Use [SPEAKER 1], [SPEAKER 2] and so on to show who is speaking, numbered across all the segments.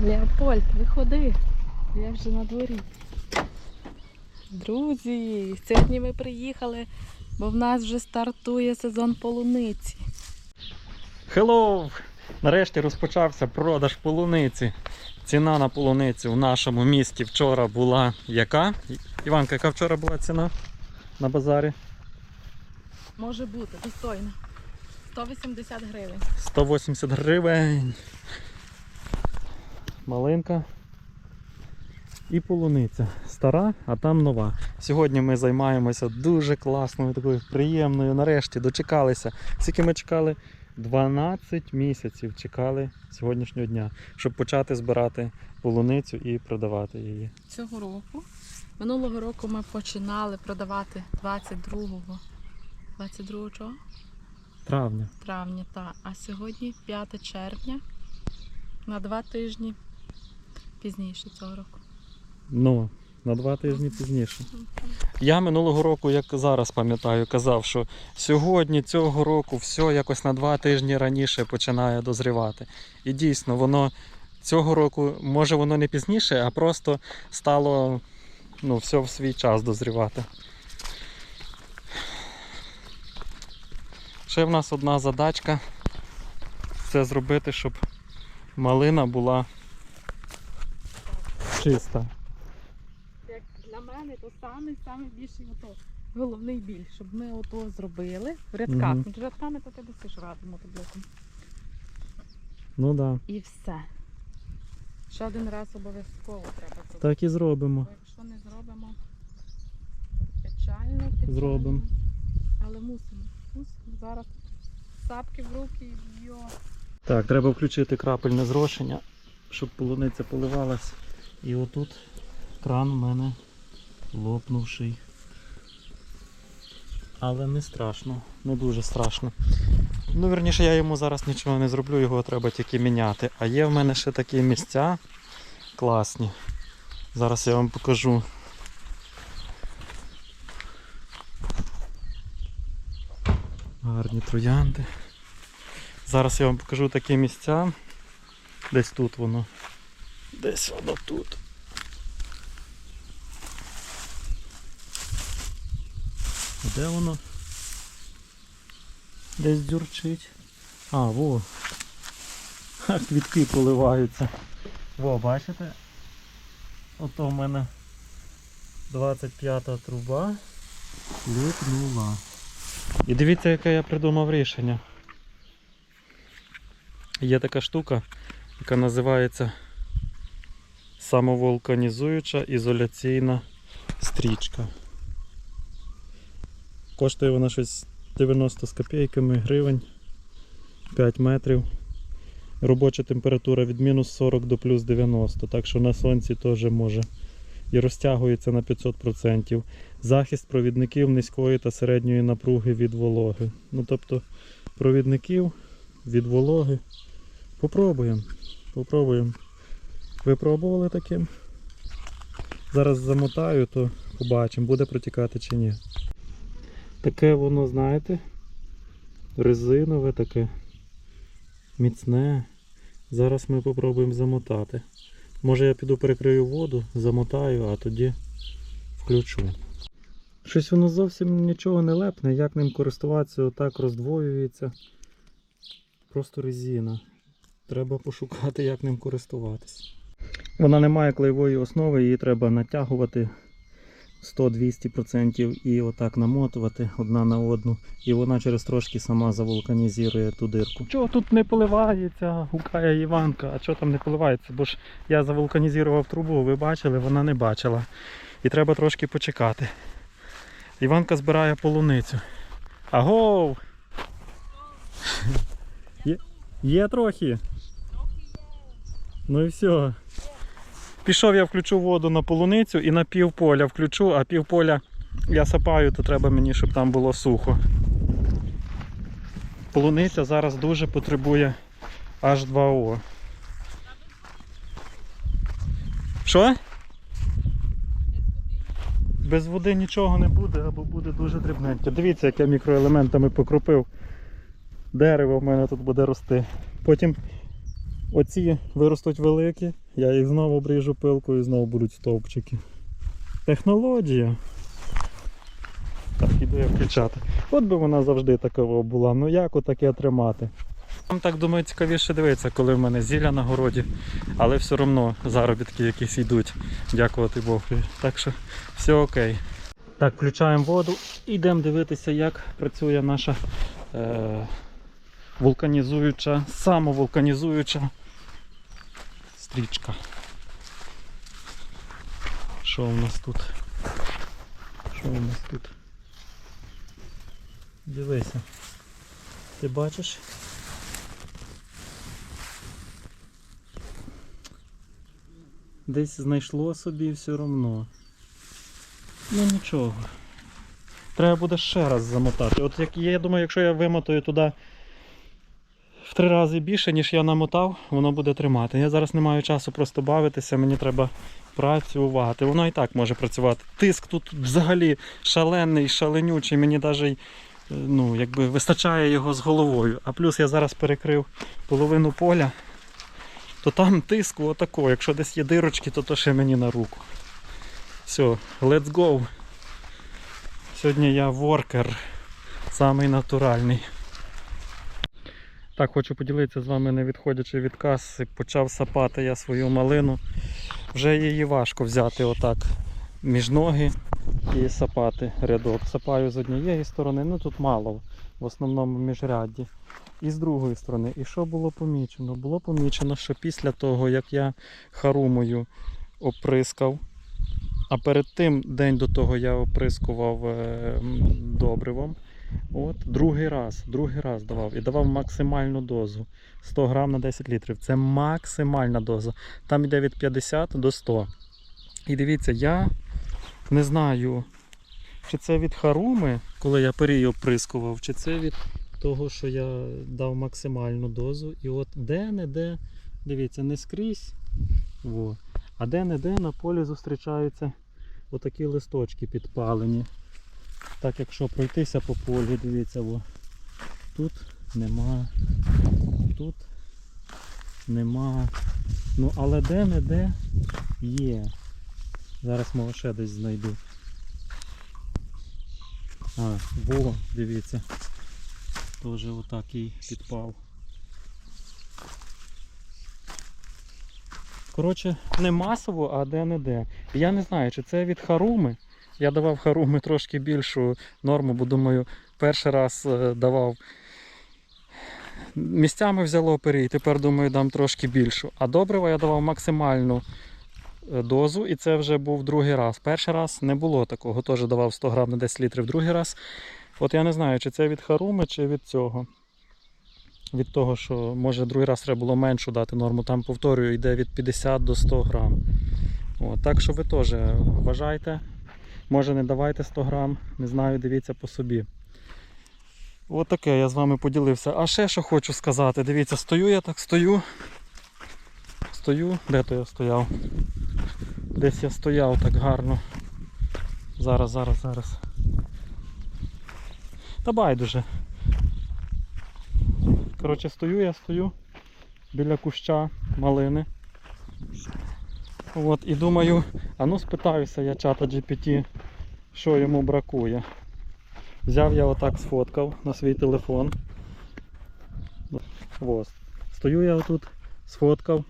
[SPEAKER 1] Леопольд, виходи. Я вже на дворі. Друзі, сьогодні ми приїхали, бо в нас вже стартує сезон полуниці.
[SPEAKER 2] Hello! Нарешті розпочався продаж полуниці. Ціна на полуницю в нашому місті вчора була яка? Іванка, яка вчора була ціна на базарі?
[SPEAKER 1] Може бути, достойно. 180 гривень.
[SPEAKER 2] 180 гривень. Малинка. І полуниця. Стара, а там нова. Сьогодні ми займаємося дуже класною, такою приємною. Нарешті дочекалися. Скільки ми чекали? 12 місяців чекали сьогоднішнього дня, щоб почати збирати полуницю і продавати її.
[SPEAKER 1] Цього року. Минулого року ми починали продавати 22 22 чого?
[SPEAKER 2] Травня.
[SPEAKER 1] травня, та. а сьогодні 5 червня на два тижні пізніше цього року.
[SPEAKER 2] Ну, на два тижні пізніше. Я минулого року, як зараз пам'ятаю, казав, що сьогодні, цього року, все якось на два тижні раніше починає дозрівати. І дійсно, воно цього року, може воно не пізніше, а просто стало ну, все в свій час дозрівати. Ще в нас одна задачка це зробити, щоб малина була чиста.
[SPEAKER 1] Як для мене, то самий самий більший ото, головний біль, щоб ми ото зробили в рядках. Між рядками то ти досиш радимо мотоблоком.
[SPEAKER 2] Ну так. Да.
[SPEAKER 1] І все. Ще один раз обов'язково треба зробити.
[SPEAKER 2] Так і зробимо.
[SPEAKER 1] Бо якщо не зробимо, печально, печально.
[SPEAKER 2] Зробимо.
[SPEAKER 1] Але мусимо. Мусимо. Зараз сапки в руки і йо.
[SPEAKER 2] Так, треба включити крапельне зрошення, щоб полуниця поливалась. І отут кран у мене лопнувший. Але не страшно, не дуже страшно. Ну, верніше, я йому зараз нічого не зроблю, його треба тільки міняти. А є в мене ще такі місця класні. Зараз я вам покажу. Гарні троянди. Зараз я вам покажу такі місця. Десь тут воно. Десь воно тут. Де воно? Десь дзюрчить. А, во. Ха, квітки поливаються. Во, бачите? Ото в мене 25 труба липнула. І дивіться, яке я придумав рішення. Є така штука, яка називається самовулканізуюча ізоляційна стрічка. Коштує вона щось 90 з копійками гривень 5 метрів. Робоча температура від мінус 40 до плюс 90, так що на сонці теж може. І розтягується на 500%. Захист провідників низької та середньої напруги від вологи. Ну тобто провідників від вологи. Попробуємо. Попробуємо. Ви пробували таким? Зараз замотаю, то побачимо, буде протікати чи ні. Таке воно, знаєте, резинове таке. Міцне. Зараз ми попробуємо замотати. Може я піду перекрию воду, замотаю, а тоді включу. Щось воно зовсім нічого не лепне, як ним користуватися, отак роздвоюється. Просто резина. Треба пошукати, як ним користуватись. Вона не має клеєвої основи, її треба натягувати 100-200% і отак намотувати одна на одну. І вона через трошки сама завулканізує ту дирку. Чого тут не поливається? Гукає Іванка. А чого там не поливається? Бо ж я завулканізував трубу, ви бачили, вона не бачила. І треба трошки почекати. Іванка збирає полуницю. Агов! Є, є трохи. Ну і все. Пішов я включу воду на полуницю і на півполя включу, а півполя я сапаю, то треба мені, щоб там було сухо. Полуниця зараз дуже потребує H2O. Що? Без води нічого не буде, або буде дуже дрібненьке. Дивіться, як я мікроелементами покропив. Дерево в мене тут буде рости. Потім Оці виростуть великі, я їх знову обріжу пилкою і знову будуть стовпчики. Технологія. Так, іду я включати. От би вона завжди такова була. Ну як отаке тримати? Вам так думаю, цікавіше дивитися, коли в мене зілля на городі, але все одно заробітки якісь йдуть, дякувати Богу. Так що все окей. Так, включаємо воду і йдемо дивитися, як працює наша е, вулканізуюча, самовулканізуюча стрічка. Що у нас тут? Що у нас тут? Дивися. Ти бачиш? Десь знайшло собі все одно. Ну нічого. Треба буде ще раз замотати. От як я думаю, якщо я вимотаю туди в три рази більше, ніж я намотав, воно буде тримати. Я зараз не маю часу просто бавитися, мені треба працювати. Воно і так може працювати. Тиск тут взагалі шалений, шаленючий, мені навіть ну, якби вистачає його з головою. А плюс я зараз перекрив половину поля, то там тиску отако. Якщо десь є дирочки, то то ще мені на руку. Все, let's go. Сьогодні я воркер, самий натуральний. Так, хочу поділитися з вами, не відходячи від каси, почав сапати я свою малину. Вже її важко взяти отак між ноги і сапати рядок. Сапаю з однієї сторони, ну тут мало, в основному міжрядді. І з другої сторони. І що було помічено? Було помічено, що після того, як я харумою оприскав, а перед тим день до того я оприскував е, добривом. От, другий раз, другий раз давав і давав максимальну дозу 100 грам на 10 літрів. Це максимальна доза. Там йде від 50 до 100. І дивіться, я не знаю, чи це від харуми, коли я перій оприскував, чи це від того, що я дав максимальну дозу. І от де-не-де, дивіться, не скрізь. Во. А де-не-де на полі зустрічаються отакі листочки підпалені. Так, якщо пройтися по полі, дивіться, во. тут нема, тут нема. Ну, але де-не-де є. Зараз може ще десь знайду. А, во, дивіться. Теж отакий підпал. Коротше, не масово, а де-не-де. Я не знаю, чи це від харуми. Я давав харуми трошки більшу норму, бо думаю, перший раз е, давав. Місцями взяло перій, тепер думаю, дам трошки більшу. А добрива я давав максимальну е, дозу, і це вже був другий раз. Перший раз не було такого, теж давав 100 грам на 10 літрів. Другий раз. От я не знаю, чи це від харуми, чи від цього. Від того, що може другий раз треба було меншу дати норму. Там повторюю, йде від 50 до 100 грам. От, так що ви теж вважайте. Може не давайте 100 грам, не знаю, дивіться по собі. От таке я з вами поділився. А ще що хочу сказати, дивіться, стою я так стою. Стою, де то я стояв? Десь я стояв так гарно. Зараз, зараз, зараз. Та байдуже. Коротше, стою я стою біля куща малини. От, і думаю, а ну спитаюся я чата GPT, що йому бракує. Взяв я отак, сфоткав на свій телефон. Ось. Стою я отут, сфоткав.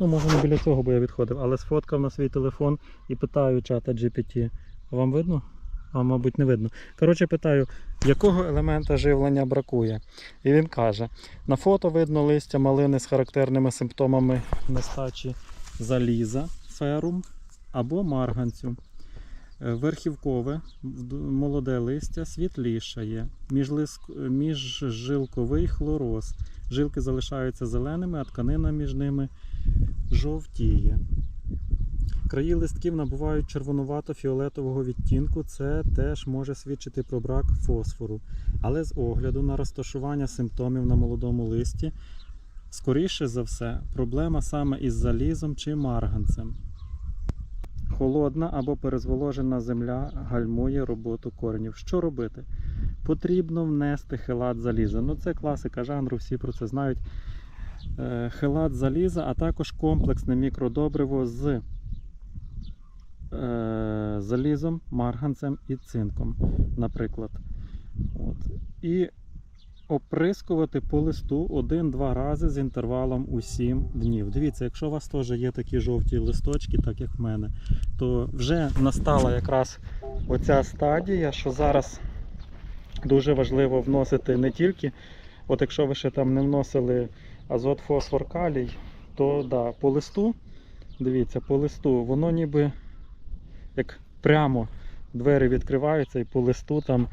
[SPEAKER 2] Ну, може не біля цього, бо я відходив, але сфоткав на свій телефон і питаю чата GPT. Вам видно? А, мабуть, не видно. Коротше, питаю, якого елемента живлення бракує. І він каже: на фото видно листя малини з характерними симптомами нестачі заліза, ферум або марганцю. Е, Верхівкове молоде листя світлішає, міжжилковий хлороз. Жилки залишаються зеленими, а тканина між ними жовтіє. Краї листків набувають червонувато-фіолетового відтінку. Це теж може свідчити про брак фосфору. Але з огляду на розташування симптомів на молодому листі, скоріше за все, проблема саме із залізом чи марганцем. Холодна або перезволожена земля гальмує роботу коренів. Що робити? Потрібно внести хелат заліза. Ну це класика жанру, всі про це знають. е, хелат заліза, а також комплексне мікродобриво з е, залізом, марганцем і цинком, наприклад. От. І оприскувати по листу один-два рази з інтервалом у 7 днів. Дивіться, якщо у вас теж є такі жовті листочки, так як в мене, то вже настала якраз оця стадія, що зараз дуже важливо вносити не тільки, от якщо ви ще там не вносили азот, фосфор, калій, то да, по листу, дивіться, по листу, воно ніби як прямо двері відкриваються і по листу там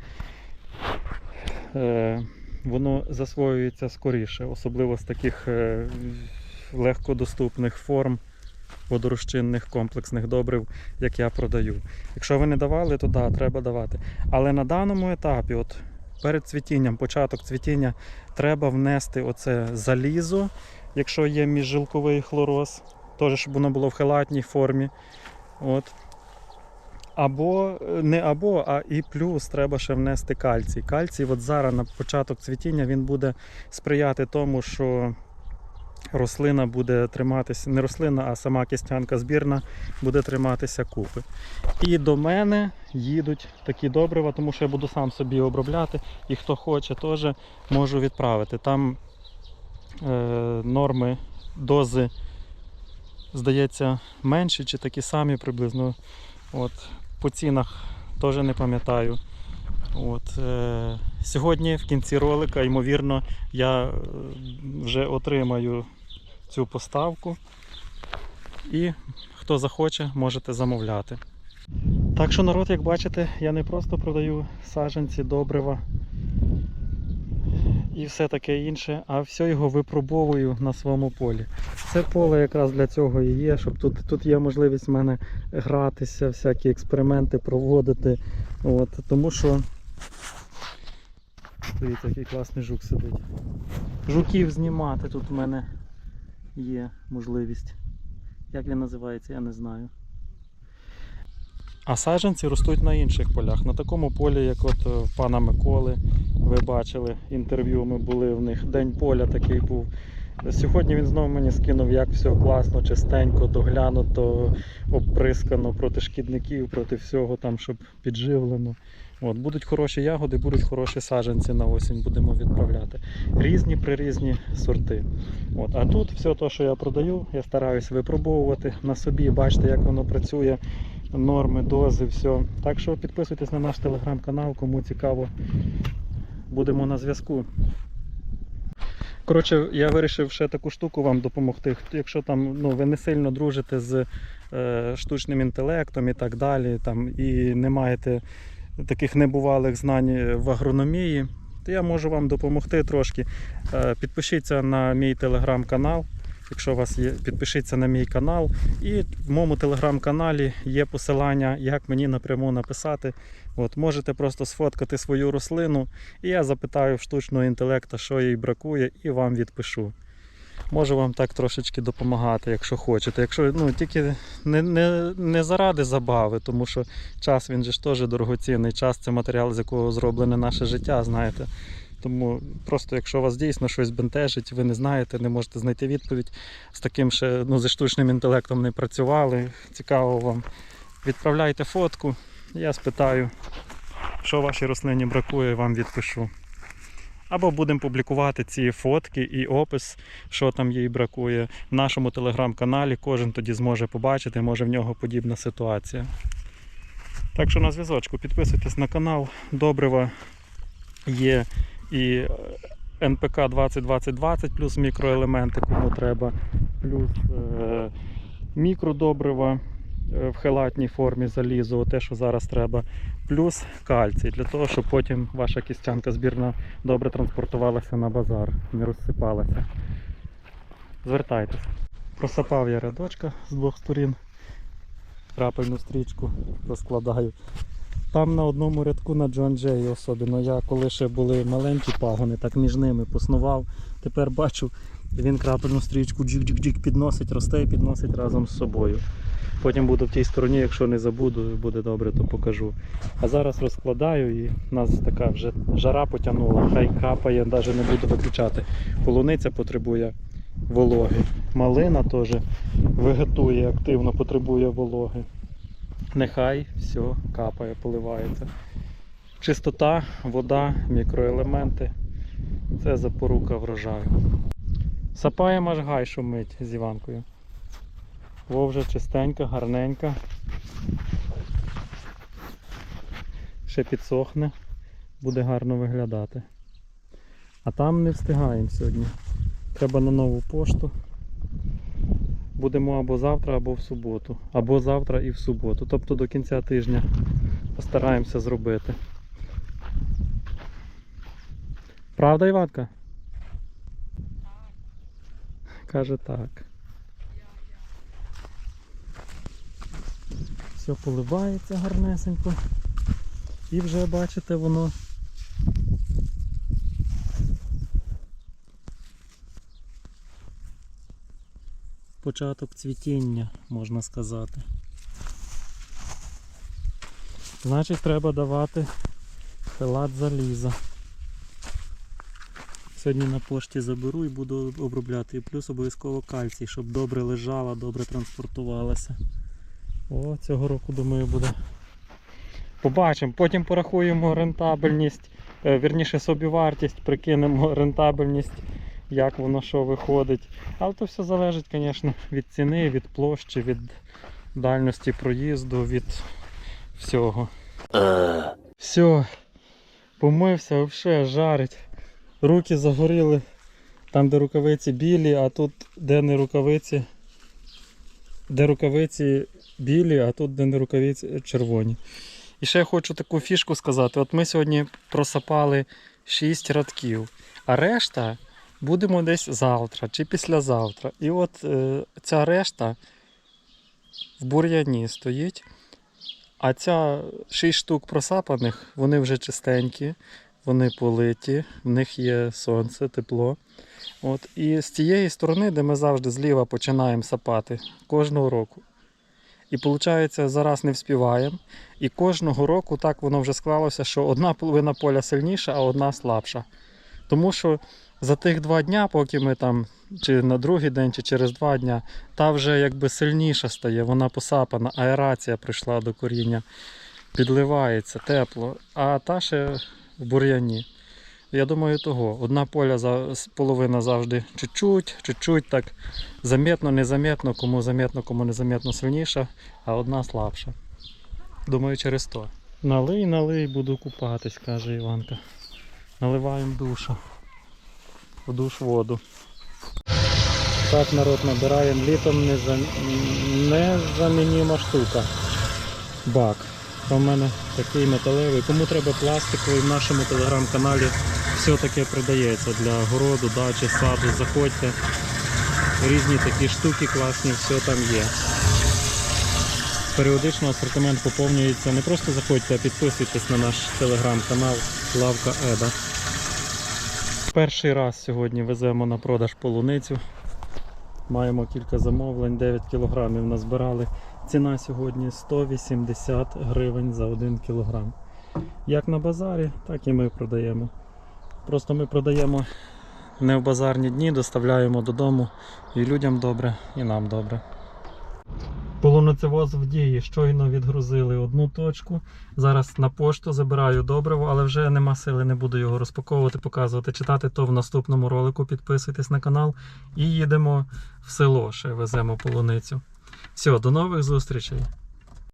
[SPEAKER 2] е, воно засвоюється скоріше, особливо з таких е, легкодоступних форм водорозчинних комплексних добрив, як я продаю. Якщо ви не давали, то да, треба давати. Але на даному етапі, от перед цвітінням, початок цвітіння, треба внести оце залізо, якщо є міжжилковий хлороз, теж щоб воно було в хелатній формі. От. Або е, не або, а і плюс треба ще внести кальцій. Кальцій, от зараз на початок цвітіння він буде сприяти тому, що рослина буде триматися, не рослина, а сама кістянка збірна буде триматися купи. І до мене їдуть такі добрива, тому що я буду сам собі обробляти, і хто хоче, теж можу відправити. Там е, норми дози, здається, менші чи такі самі приблизно. От, по цінах теж не пам'ятаю. От, е, сьогодні в кінці ролика, ймовірно, я е, вже отримаю цю поставку. І хто захоче, можете замовляти. Так що народ, як бачите, я не просто продаю саджанці, добрива і все таке інше, а все його випробовую на своєму полі. Це поле якраз для цього і є, щоб тут, тут є можливість в мене гратися, всякі експерименти проводити. От, тому що дивіться, який класний жук сидить. Жуків знімати тут в мене є можливість. Як він називається, я не знаю. А саджанці ростуть на інших полях. На такому полі, як от е, пана Миколи, ви бачили інтерв'ю, ми були в них. День поля такий був. Сьогодні він знову мені скинув, як все класно, чистенько, доглянуто, обприскано проти шкідників, проти всього там, щоб підживлено. От, будуть хороші ягоди, будуть хороші саджанці на осінь, будемо відправляти. Різні прирізні сорти. От, а тут все те, що я продаю, я стараюся випробовувати на собі, бачите, як воно працює, норми, дози, все. Так що підписуйтесь на наш телеграм-канал, кому цікаво. Будемо на зв'язку. Коротше, я вирішив ще таку штуку вам допомогти. Якщо там ну, ви не сильно дружите з е, штучним інтелектом і так далі, там, і не маєте таких небувалих знань в агрономії, то я можу вам допомогти трошки. Е, підпишіться на мій телеграм-канал. Якщо у вас є, підпишіться на мій канал. І в моєму телеграм-каналі є посилання, як мені напряму написати. От, можете просто сфоткати свою рослину, і я запитаю в штучного інтелекту, що їй бракує, і вам відпишу. Можу вам так трошечки допомагати, якщо хочете. Якщо ну, тільки не, не, не заради забави, тому що час він же ж теж дорогоцінний. Час це матеріал, з якого зроблене наше життя, знаєте. Тому просто якщо вас дійсно щось бентежить, ви не знаєте, не можете знайти відповідь з таким ще ну, зі штучним інтелектом не працювали. Цікаво вам. Відправляйте фотку, я спитаю, що вашій рослині бракує, вам відпишу. Або будемо публікувати ці фотки і опис, що там їй бракує. В нашому телеграм-каналі кожен тоді зможе побачити, може в нього подібна ситуація. Так що на зв'язочку підписуйтесь на канал. Добрива є і НПК 202020 плюс мікроелементи, кому треба, плюс е, мікродобрива е, в хелатній формі залізу, те, що зараз треба, плюс кальцій, для того, щоб потім ваша кістянка збірна добре транспортувалася на базар, не розсипалася. Звертайтеся. Просапав я рядочка з двох сторін, крапельну стрічку розкладаю. Там на одному рядку на Джон Джеї особливо. Я коли ще були маленькі пагони, так між ними поснував. Тепер бачу, він крапельну стрічку джик-джик-джик підносить, росте і підносить разом з собою. Потім буду в тій стороні, якщо не забуду, буде добре, то покажу. А зараз розкладаю і нас така вже жара потягнула, хай капає, навіть не буду виключати. Полуниця потребує вологи. Малина теж вегетує активно, потребує вологи. Нехай все капає, поливається. Чистота, вода, мікроелементи це запорука врожаю. Сапаємо аж гай шумить з Іванкою. Вовжа чистенька, гарненька. Ще підсохне, буде гарно виглядати. А там не встигаємо сьогодні. Треба на нову пошту. Будемо або завтра, або в суботу. Або завтра і в суботу. Тобто до кінця тижня постараємося зробити. Правда, Іванка? Каже так. Все поливається гарнесенько. І вже бачите, воно початок цвітіння, можна сказати. Значить, треба давати хелат заліза. Сьогодні на пошті заберу і буду обробляти. І плюс обов'язково кальцій, щоб добре лежала, добре транспортувалася. О, цього року, думаю, буде. Побачимо, потім порахуємо рентабельність, е, вірніше собівартість, прикинемо рентабельність, як воно що виходить. Але то все залежить, звісно, від ціни, від площі, від дальності проїзду, від всього. Все, помився, взагалі жарить. Руки загоріли там, де рукавиці білі, а тут де не рукавиці. Де рукавиці білі, а тут де не рукавиці червоні. І ще я хочу таку фішку сказати. От ми сьогодні просапали 6 радків, а решта будемо десь завтра чи післязавтра. І от е, ця решта в бур'яні стоїть. А ця 6 штук просапаних, вони вже чистенькі, вони политі, в них є сонце, тепло. От, і з цієї сторони, де ми завжди зліва починаємо сапати кожного року. І виходить, зараз не вспіваємо. І кожного року так воно вже склалося, що одна половина поля сильніша, а одна слабша. Тому що за тих два дня, поки ми там, чи на другий день, чи через два дня, та вже якби сильніша стає, вона посапана, аерація прийшла до коріння, підливається тепло, а та ще в бур'яні. Я думаю, того. Одна поля половина завжди чуть-чуть, чуть-чуть так замітно, незаметно, кому замітно, кому незаметно сильніша, а одна слабша. Думаю, через то. Налий, налий, буду купатись, каже Іванка. Наливаємо душу. В душ воду. Так, народ, набираємо літом незам... незамініма штука. Бак. В мене такий металевий. Кому треба пластиковий, в нашому телеграм-каналі все таке продається для городу, дачі, саду. Заходьте. Різні такі штуки класні, все там є. Періодично асортимент поповнюється. Не просто заходьте, а підписуйтесь на наш телеграм-канал Лавка Еда. Перший раз сьогодні веземо на продаж полуницю. Маємо кілька замовлень, 9 кілограмів назбирали. Ціна сьогодні 180 гривень за 1 кілограм. Як на базарі, так і ми продаємо. Просто ми продаємо не в базарні дні, доставляємо додому і людям добре, і нам добре. Полуницевоз в дії. Щойно відгрузили одну точку. Зараз на пошту забираю добриво, але вже нема сили, не буду його розпаковувати, показувати, читати то в наступному ролику. Підписуйтесь на канал і їдемо в село. Ще веземо полуницю. Все, до нових зустрічей.